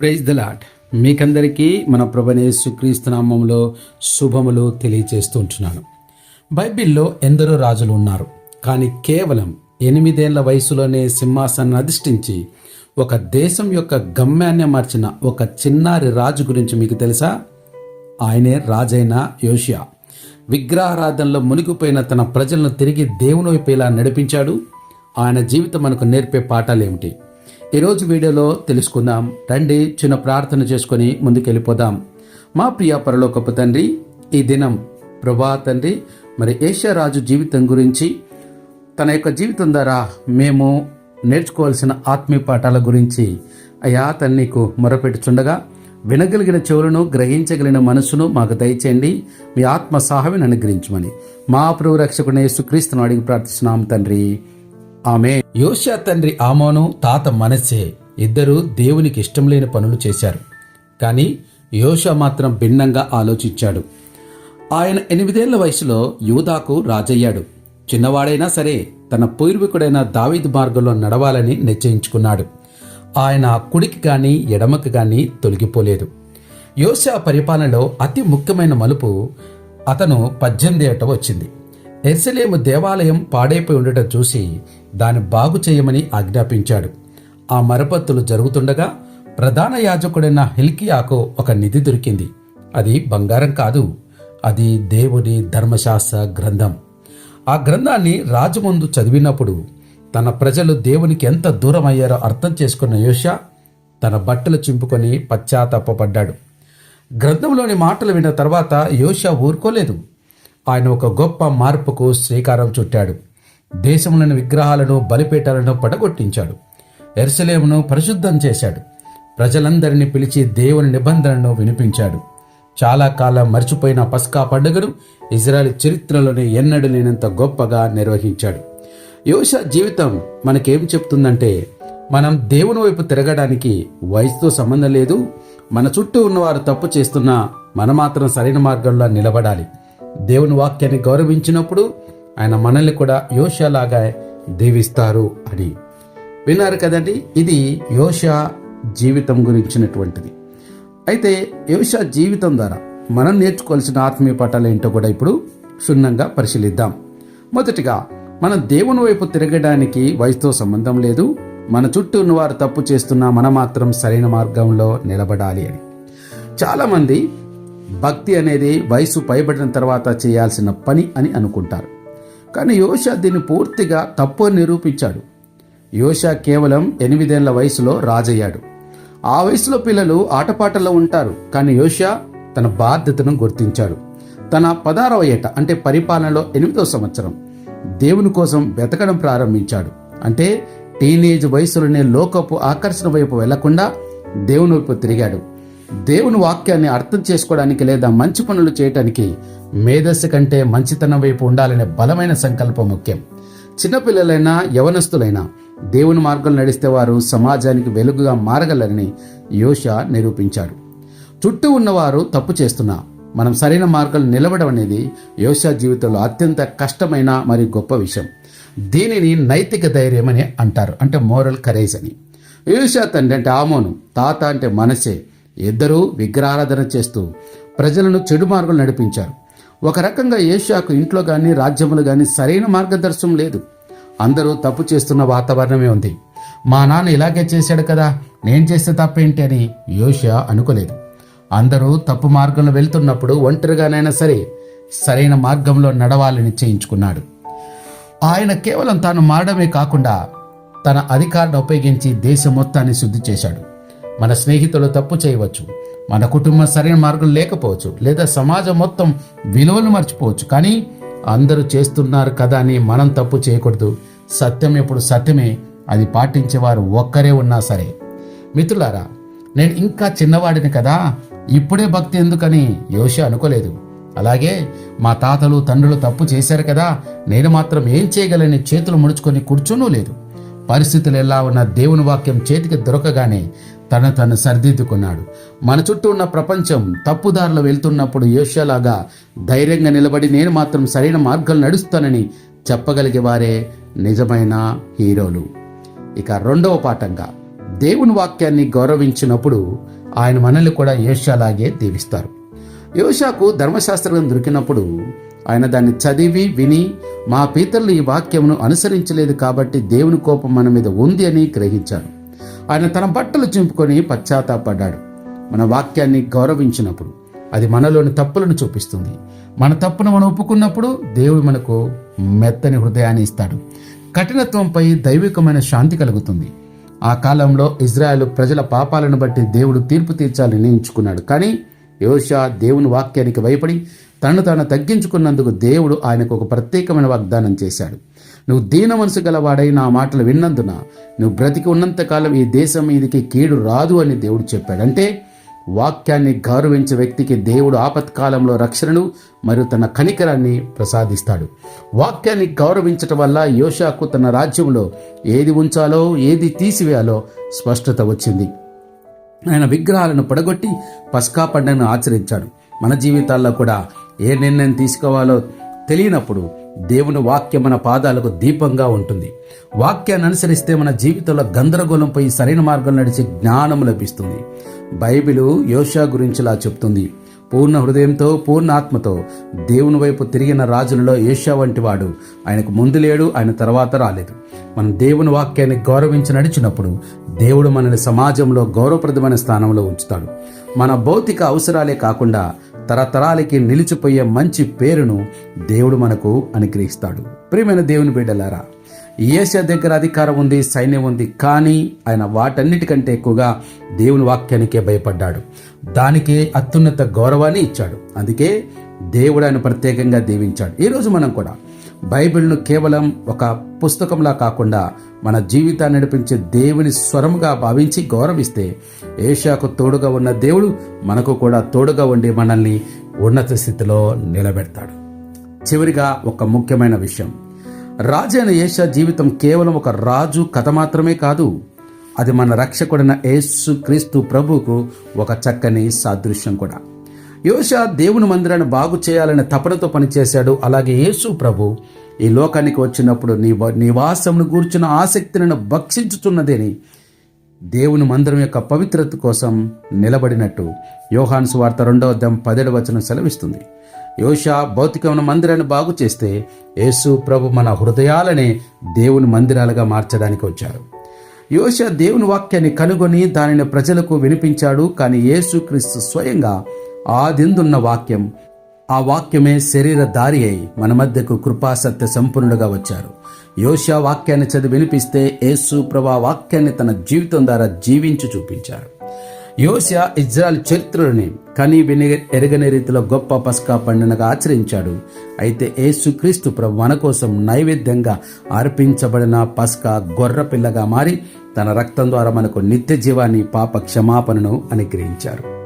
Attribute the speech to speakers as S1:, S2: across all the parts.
S1: Praise the lot మీకందరికీ మన ప్రభనేసుక్రీస్తు నామంలో శుభములు తెలియజేస్తూ ఉంటున్నాను. బైబిల్లో ఎందరో రాజులు ఉన్నారు. కానీ కేవలం ఎనిమిదేళ్ళ వయసులోనే సింహాసనాన్ని అధిష్ఠించి ఒక దేశం యొక్క గమ్యాన్ని మార్చిన ఒక చిన్నారి రాజు గురించి మీకు తెలుసా? ఆయనే రాజైన యోషియా. విగ్రహారాధనలో మునిగిపోయిన తన ప్రజలను తిరిగి దేవుని వైపు ఇలా నడిపించాడు? ఆయన జీవితం మనకు నేర్పే పాఠాలు ఏమిటి ఈరోజు వీడియోలో తెలుసుకుందాం. రండి చిన్న ప్రార్థన చేసుకొని ముందుకెళ్ళిపోదాం. మా ప్రియ పరలోకపు తండ్రి ఈ దినం ప్రభా తండ్రి మరి ఏషియా రాజు జీవితం గురించి తన యొక్క జీవితం ద్వారా మేము నేర్చుకోవాల్సిన ఆత్మీయ పాఠాల గురించి అయా తను నీకు మొరపెట్టుచుండగా వినగలిగిన చెవులను గ్రహించగలిగిన మనసును మాకు దయచేయండి. మీ ఆత్మ సాహవిని అనుగ్రహించమని మా ప్రభు రక్షకుని యేసుక్రీస్తును అడిగి ప్రార్థిస్తున్నాం తండ్రి. ఆమె యోషా తండ్రి ఆమోను తాత మనసే ఇద్దరూ దేవునికి ఇష్టం లేని పనులు చేశారు. కానీ యోషా మాత్రం భిన్నంగా ఆలోచించాడు. ఆయన ఎనిమిదేళ్ళ వయసులో యూదాకు రాజయ్యాడు. చిన్నవాడైనా సరే తన పూర్వీకుడైన దావీదు మార్గంలో నడవాలని నిశ్చయించుకున్నాడు. ఆయన కుడికి కానీ ఎడమకి కానీ తొలగిపోలేదు. యోషా పరిపాలనలో అతి ముఖ్యమైన మలుపు అతను పద్దెనిమిది ఏట వచ్చింది. ఎర్సలేము దేవాలయం పాడైపోయి ఉండటం చూసి దాన్ని బాగు చేయమని ఆజ్ఞాపించాడు. ఆ మరపత్తులు జరుగుతుండగా ప్రధాన యాజకుడైన హిల్కియాకు ఒక నిధి దొరికింది. అది బంగారం కాదు అది దేవుని ధర్మశాస్త్ర గ్రంథం. ఆ గ్రంథాన్ని రాజు ముందు చదివినప్పుడు తన ప్రజలు దేవునికి ఎంత దూరం అయ్యారో అర్థం చేసుకున్న యోష తన బట్టలు చింపుకొని పశ్చాత్తాపడ్డాడు గ్రంథంలోని మాటలు విన్న తర్వాత యోష ఊరుకోలేదు. ఆయన ఒక గొప్ప మార్పుకు శ్రీకారం చుట్టాడు. దేశంలోని విగ్రహాలను బలిపీఠాలను పడగొట్టించాడు. ఎరుసలేమును పరిశుద్ధం చేశాడు. ప్రజలందరినీ పిలిచి దేవుని నిబంధనను వినిపించాడు. చాలా కాలం మర్చిపోయిన పస్కా పండుగను ఇజ్రాయెల్ చరిత్రలోనే ఎన్నడూ లేనంత గొప్పగా నిర్వహించాడు. యోష జీవితం మనకేం చెప్తుందంటే మనం దేవుని వైపు తిరగడానికి వయసుతో సంబంధం లేదు. మన చుట్టూ ఉన్నవారు తప్పు చేస్తున్నా మన మాత్రం సరైన మార్గంలో నిలబడాలి. దేవుని వాక్యాన్ని గౌరవించినప్పుడు ఆయన మనల్ని కూడా యోషలాగా దీవిస్తారు అని. విన్నారు కదండి? ఇది యోష జీవితం గురించినటువంటిది. అయితే యోష జీవితం ద్వారా మనం నేర్చుకోవాల్సిన ఆత్మీయ పాఠాలు ఏంటో కూడా ఇప్పుడు క్షుణ్ణంగా పరిశీలిద్దాం. మొదటిగా మనం దేవుని వైపు తిరగడానికి వయసుతో సంబంధం లేదు. మన చుట్టూ ఉన్నవారు తప్పు చేస్తున్నా మనం మాత్రం సరైన మార్గంలో నిలబడాలి అని. చాలామంది భక్తి అనేది వయసు పైబడిన తర్వాత చేయాల్సిన పని అని అనుకుంటారు. కానీ యోష దీన్ని పూర్తిగా తప్పు అని నిరూపించాడు. యోష కేవలం ఎనిమిదేళ్ళ వయసులో రాజయ్యాడు. ఆ వయసులో పిల్లలు ఆటపాటల్లో ఉంటారు. కానీ యోష తన బాధ్యతను గుర్తించాడు. తన పదారవ ఏట అంటే పరిపాలనలో ఎనిమిదో సంవత్సరం దేవుని కోసం వెతకడం ప్రారంభించాడు. అంటే టీనేజ్ వయసులోనే లోకపు ఆకర్షణ వైపు వెళ్ళకుండా దేవుని వైపు తిరిగాడు. దేవుని వాక్యాన్ని అర్థం చేసుకోవడానికి లేదా మంచి పనులు చేయటానికి మేధస్సు కంటే మంచితనం వైపు ఉండాలనే బలమైన సంకల్పం ముఖ్యం. చిన్నపిల్లలైనా యవనస్తులైనా దేవుని మార్గం నడిస్తే వారు సమాజానికి వెలుగుగా మారగలరని యోష నిరూపించాడు. చుట్టూ ఉన్నవారు తప్పు చేస్తున్నా మనం సరైన మార్గంలో నిలబడం అనేది యోషా జీవితంలో అత్యంత కష్టమైన మరియు గొప్ప విషయం. దీనిని నైతిక ధైర్యం అని అంటారు అంటే మోరల్ కరేజ్ అని. యోషా తండ్రి అంటే ఆమోను తాత అంటే మనసే ఇద్దరూ విగ్రహారాధన చేస్తూ ప్రజలను చెడు మార్గం నడిపించారు. ఒక రకంగా ఏషియాకు ఇంట్లో కానీ రాజ్యములు కానీ సరైన మార్గదర్శనం లేదు. అందరూ తప్పు చేస్తున్న వాతావరణమే ఉంది. మా నాన్న ఇలాగే చేశాడు కదా నేను చేస్తే తప్పేంటి అని యోషియా అనుకోలేదు. అందరూ తప్పు మార్గంలో వెళ్తున్నప్పుడు ఒంటరిగానైనా సరే సరైన మార్గంలో నడవాలని నిశ్చయించుకున్నాడు ఆయన కేవలం తాను మారడమే కాకుండా తన అధికారాన్ని ఉపయోగించి దేశం మొత్తాన్ని శుద్ధి చేశాడు. మన స్నేహితులు తప్పు చేయవచ్చు. మన కుటుంబం సరైన మార్గం లేకపోవచ్చు లేదా సమాజం మొత్తం విలువలు మర్చిపోవచ్చు. కానీ అందరూ చేస్తున్నారు కదా అని మనం తప్పు చేయకూడదు. సత్యం ఎప్పుడు సత్యమే. అది పాటించేవారు ఒక్కరే ఉన్నా సరే. మిత్రులారా నేను ఇంకా చిన్నవాడిని కదా. ఇప్పుడే భక్తి ఎందుకని యోష అనుకోలేదు. అలాగే మా తాతలు తండ్రులు తప్పు చేశారు కదా. నేను మాత్రం ఏం చేయగలని చేతులు ముడుచుకొని కూర్చునూ లేదు. పరిస్థితులు ఎలా ఉన్న దేవుని వాక్యం చేతికి దొరకగానే తన తను సరిదిద్దుకున్నాడు మన చుట్టూ ఉన్న ప్రపంచం తప్పుదారులు వెళ్తున్నప్పుడు యోష్యలాగా ధైర్యంగా నిలబడి నేను మాత్రం సరైన మార్గాలు నడుస్తానని చెప్పగలిగే వారే నిజమైన హీరోలు. ఇక రెండవ పాఠంగా దేవుని వాక్యాన్ని గౌరవించినప్పుడు ఆయన మనల్ని కూడా యోష్యలాగే దీవిస్తారు. యోషాకు ధర్మశాస్త్రం దొరికినప్పుడు ఆయన దాన్ని చదివి విని మా పీతరులు ఈ వాక్యమును అనుసరించలేదు కాబట్టి దేవుని కోపం మన మీద ఉంది అని గ్రహించారు. ఆయన తన బట్టలు చింపుకొని పశ్చాత్తాపడ్డాడు. మన వాక్యాన్ని గౌరవించినప్పుడు అది మనలోని తప్పులను చూపిస్తుంది. మన తప్పును మనం ఒప్పుకున్నప్పుడు దేవుడు మనకు మెత్తని హృదయాన్ని ఇస్తాడు. కఠినత్వంపై దైవికమైన శాంతి కలుగుతుంది. ఆ కాలంలో ఇజ్రాయెల్ ప్రజల పాపాలను బట్టి దేవుడు తీర్పు తీర్చాలని నిర్ణయించుకున్నాడు. కానీ యోషా దేవుని వాక్యానికి భయపడి తను తాను తగ్గించుకున్నందుకు దేవుడు ఆయనకు ఒక ప్రత్యేకమైన వాగ్దానం చేశాడు. నువ్వు దీన మనసు గలవాడై నా మాటలు విన్నందున నువ్వు బ్రతికి ఉన్నంతకాలం ఈ దేశం మీదకి కీడు రాదు అని దేవుడు చెప్పాడు అంటే వాక్యాన్ని గౌరవించే వ్యక్తికి దేవుడు ఆపత్కాలంలో రక్షణను మరియు తన కనికరాన్ని ప్రసాదిస్తాడు. వాక్యాన్ని గౌరవించటం వల్ల యోషాకు తన రాజ్యంలో ఏది ఉంచాలో ఏది తీసివేయాలో స్పష్టత వచ్చింది. ఆయన విగ్రహాలను పడగొట్టి పస్కా పండుగను ఆచరించాడు. మన జీవితాల్లో కూడా ఏ నిర్ణయం తీసుకోవాలో తెలియనప్పుడు దేవుని వాక్యం మన పాదాలకు దీపంగా ఉంటుంది. వాక్యాన్ని అనుసరిస్తే మన జీవితంలో గందరగోళం పోయి సరైన మార్గం నడిచే జ్ఞానం లభిస్తుంది. బైబిలు యోషా గురించిలా చెప్తుంది. పూర్ణ హృదయంతో పూర్ణ ఆత్మతో దేవుని వైపు తిరిగిన రాజులలో యేషా వంటి వాడు ఆయనకు ముందు లేడు ఆయన తర్వాత రాలేదు. మనం దేవుని వాక్యాన్ని గౌరవించి నడిచినప్పుడు దేవుడు మనల్ని సమాజంలో గౌరవప్రదమైన స్థానంలో ఉంచుతాడు. మన భౌతిక అవసరాలే కాకుండా తరతరాలకి నిలిచిపోయే మంచి పేరును దేవుడు మనకు అనుగ్రహిస్తాడు. ప్రియమైన దేవుని బిడ్డలారా ఏషియా దగ్గర అధికారం ఉంది సైన్యం ఉంది కానీ ఆయన వాటన్నిటికంటే ఎక్కువగా దేవుని వాక్యానికే భయపడ్డాడు. దానికే అత్యున్నత గౌరవాన్ని ఇచ్చాడు. అందుకే దేవుడు ఆయన ప్రత్యేకంగా దీవించాడు. ఈరోజు మనం కూడా బైబిల్ను కేవలం ఒక పుస్తకంలా కాకుండా మన జీవితాన్ని నడిపించే దేవుని స్వరముగా భావించి గౌరవిస్తే ఏషాకు తోడుగా ఉన్న దేవుడు మనకు కూడా తోడుగా ఉండి మనల్ని ఉన్నత స్థితిలో నిలబెడతాడు. చివరిగా ఒక ముఖ్యమైన విషయం. రాజైన ఏషా జీవితం కేవలం ఒక రాజు కథ మాత్రమే కాదు అది మన రక్షకుడైన యేసు క్రీస్తు ప్రభువుకు ఒక చక్కని సాదృశ్యం కూడా. యోషా దేవుని మందిరాన్ని బాగు చేయాలనే తపనతో పనిచేశాడు. అలాగే యేసు ప్రభు ఈ లోకానికి వచ్చినప్పుడు నీ నివాసమును గూర్చిన ఆసక్తిని భక్షించుతున్నదేని దేవుని మందిరం యొక్క పవిత్రత కోసం నిలబడినట్టు యోహాన్స్ వార్త రెండవ దం పదేడు వచనం సెలవిస్తుంది. యోషా భౌతికమైన మందిరాన్ని బాగు చేస్తే యేసు ప్రభు మన హృదయాలనే దేవుని మందిరాలుగా మార్చడానికి వచ్చారు. యోష దేవుని వాక్యాన్ని కనుగొని దానిని ప్రజలకు వినిపించాడు. కానీ యేసుక్రీస్తు స్వయంగా ఆదిందున్న వాక్యం. ఆ వాక్యమే శరీర దారి అయి మన మధ్యకు కృపాసత్య సంపన్నుడుగా వచ్చారు. యోషా వాక్యాన్ని చదివి వినిపిస్తే యేసు ప్రభా వాక్యాన్ని తన జీవితం ద్వారా జీవించి చూపించారు. యోషియా ఇజ్రాయల్ చరిత్రలోని కని విని ఎరగని రీతిలో గొప్ప పస్కా పండుగగా ఆచరించాడు. అయితే యేసుక్రీస్తు ప్రభు మన కోసం నైవేద్యంగా అర్పించబడిన పస్కా గొర్ర పిల్లగా మారి తన రక్తం ద్వారా మనకు నిత్య జీవాన్ని పాప క్షమాపణను అనుగ్రహించారు.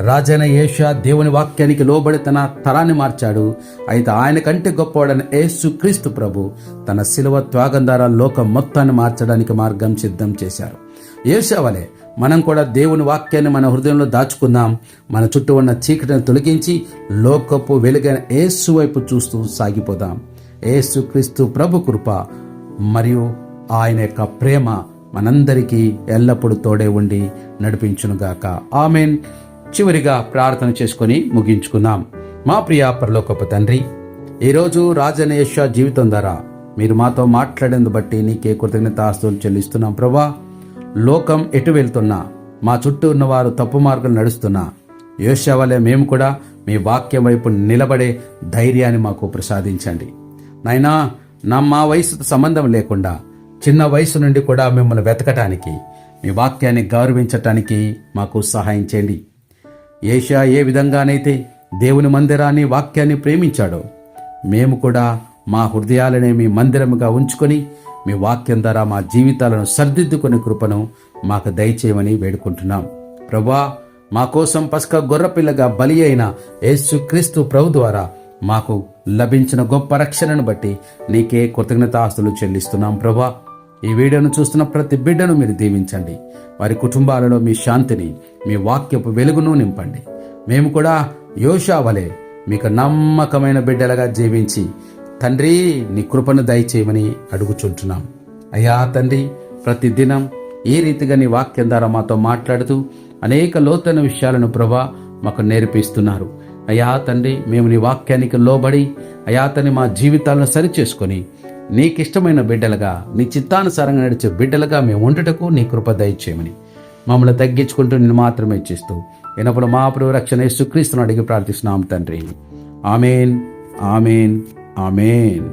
S1: రాజైన ఏషా దేవుని వాక్యానికి లోబడి తన తరాన్ని మార్చాడు. అయితే ఆయన కంటే గొప్పవాడైన యేసు క్రీస్తు ప్రభు తన శిలువ త్యాగం ద్వారా లోకం మొత్తాన్ని మార్చడానికి మార్గం సిద్ధం చేశారు. ఏషా వలె మనం కూడా దేవుని వాక్యాన్ని మన హృదయంలో దాచుకుందాం. మన చుట్టూ ఉన్న చీకటిని తొలగించి లోకపు వెలుగైన ఏసు వైపు చూస్తూ సాగిపోదాం. ఏసు క్రీస్తు ప్రభు కృప మరియు ఆయన యొక్క ప్రేమ మనందరికీ ఎల్లప్పుడూ తోడే ఉండి నడిపించునుగాక. ఆమెన్. చివరిగా ప్రార్థన చేసుకొని ముగించుకుందాం. మా ప్రియ పరలోకపు తండ్రి ఈరోజు రాజనేష జీవితం ద్వారా మీరు మాతో మాట్లాడేందు బట్టి నీకే కృతజ్ఞత ఆస్తులు చెల్లిస్తున్నాం ప్రభా. లోకం ఎటు వెళ్తున్నా మా చుట్టూ ఉన్నవారు తప్పు మార్గం నడుస్తున్నా యోషవలే మేము కూడా మీ వాక్యం వైపు నిలబడే ధైర్యాన్ని మాకు ప్రసాదించండి. నాయనా నా మా వయసుతో సంబంధం లేకుండా చిన్న వయసు నుండి కూడా మిమ్మల్ని వెతకటానికి మీ వాక్యాన్ని గౌరవించటానికి మాకు సహాయం చేయండి. ఏషా ఏ విధంగానైతే దేవుని మందిరాన్ని వాక్యాన్ని ప్రేమించాడో మేము కూడా మా హృదయాలనే మీ మందిరముగా ఉంచుకొని మీ వాక్యం ద్వారా మా జీవితాలను సర్దిద్దుకునే కృపను మాకు దయచేయమని వేడుకుంటున్నాం. ప్రభా మా కోసం పసుక గొర్రపిల్లగా బలి అయిన యేసుక్రీస్తు ప్రభు ద్వారా మాకు లభించిన గొప్ప రక్షణను బట్టి నీకే కృతజ్ఞతాస్తులు చెల్లిస్తున్నాం ప్రభా. ఈ వీడియోను చూస్తున్న ప్రతి బిడ్డను మీరు దీవించండి. వారి కుటుంబాలలో మీ శాంతిని మీ వాక్యపు వెలుగును నింపండి. మేము కూడా యోషా వలె మీకు నమ్మకమైన బిడ్డలుగా జీవించి తండ్రి నీ కృపను దయచేయమని అడుగుచుంటున్నాం. అయ్యా తండ్రి ప్రతిదినం ఏ రీతిగా నీ వాక్యం ద్వారా మాతో మాట్లాడుతూ అనేక లోతైన విషయాలను ప్రభా మాకు నేర్పిస్తున్నారు. అయా తండ్రి మేము నీ వాక్యానికి లోబడి అయా తండ్రి మా జీవితాలను సరిచేసుకొని నీకిష్టమైన బిడ్డలుగా నీ చిత్తానుసారంగా నడిచే బిడ్డలుగా మేము ఉండుటకు నీ కృప దయచేయమని మమ్మల్ని తగ్గించుకుంటూ నేను మాత్రమే ఇచ్చిస్తూ వినప్పుడు మా ప్రభు రక్షణ యేసుక్రీస్తును అడిగి ప్రార్థిస్తున్నాం తండ్రి. Amen amen amen.